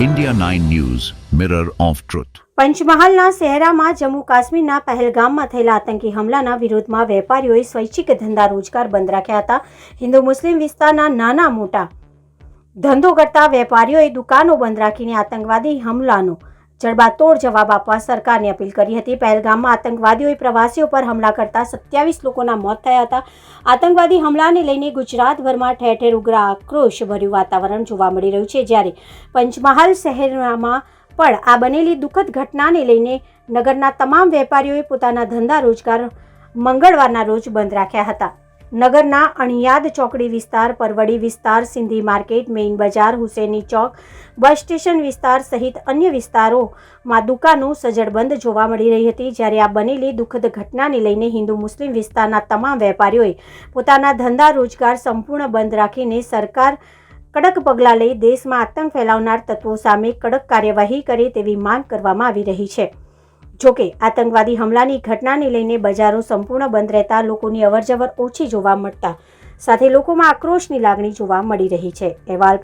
India 9 News, Mirror of Truth. પંચમહાલના શહેરામાં જમ્મુ કાશ્મીરના પહેલગામમાં થયેલા આતંકી હુમલાના વિરોધમાં વેપારીઓએ સ્વૈચ્છિક ધંધા રોજગાર બંધ રાખ્યા હતા હિન્દુ મુસ્લિમ વિસ્તારના નાના મોટા ધંધો કરતા વેપારીઓએ દુકાનો બંધ રાખીને આતંકવાદી હુમલાનો જડબાતોડ જવાબ આપવા સરકારને અપીલ કરી હતી. પહેલગામમાં આતંકવાદીઓએ પ્રવાસીઓ પર હમલા કરતા સત્યાવીસ લોકોના મોત થયા હતા. આતંકવાદી હમલાને લઈને ગુજરાતભરમાં ઠેર ઠેર ઉગ્ર આક્રોશ ભર્યું વાતાવરણ જોવા મળી રહ્યું છે. જ્યારે પંચમહાલ શહેરમાં પણ આ બનેલી દુઃખદ ઘટનાને લઈને નગરના તમામ વેપારીઓએ પોતાના ધંધા રોજગાર મંગળવારના રોજ બંધ રાખ્યા હતા. નગરના અણિયાદ ચોકડી વિસ્તાર, પરવડી વિસ્તાર, સિંધી માર્કેટ, મેઇન બજાર, હુસેની ચોક, બસ સ્ટેશન વિસ્તાર સહિત અન્ય વિસ્તારોમાં દુકાનો સજ્જડ જોવા મળી રહી હતી. જ્યારે આ બનેલી દુઃખદ ઘટનાને લઈને હિન્દુ મુસ્લિમ વિસ્તારના તમામ વેપારીઓએ પોતાના ધંધા રોજગાર સંપૂર્ણ બંધ રાખીને સરકાર કડક પગલાં લઈ દેશમાં આતંક ફેલાવનાર તત્વો સામે કડક કાર્યવાહી કરે તેવી માંગ કરવામાં આવી રહી છે. જોકે આતંકવાદી હુમલાની ઘટનાને લઈને બજારો સંપૂર્ણ બંધ રહેતા લોકોની અવરજવર ઓછી જોવા મળતા, સાથે લોકોમાં આક્રોશની લાગણી જોવા મળી રહી છે. અહેવાલ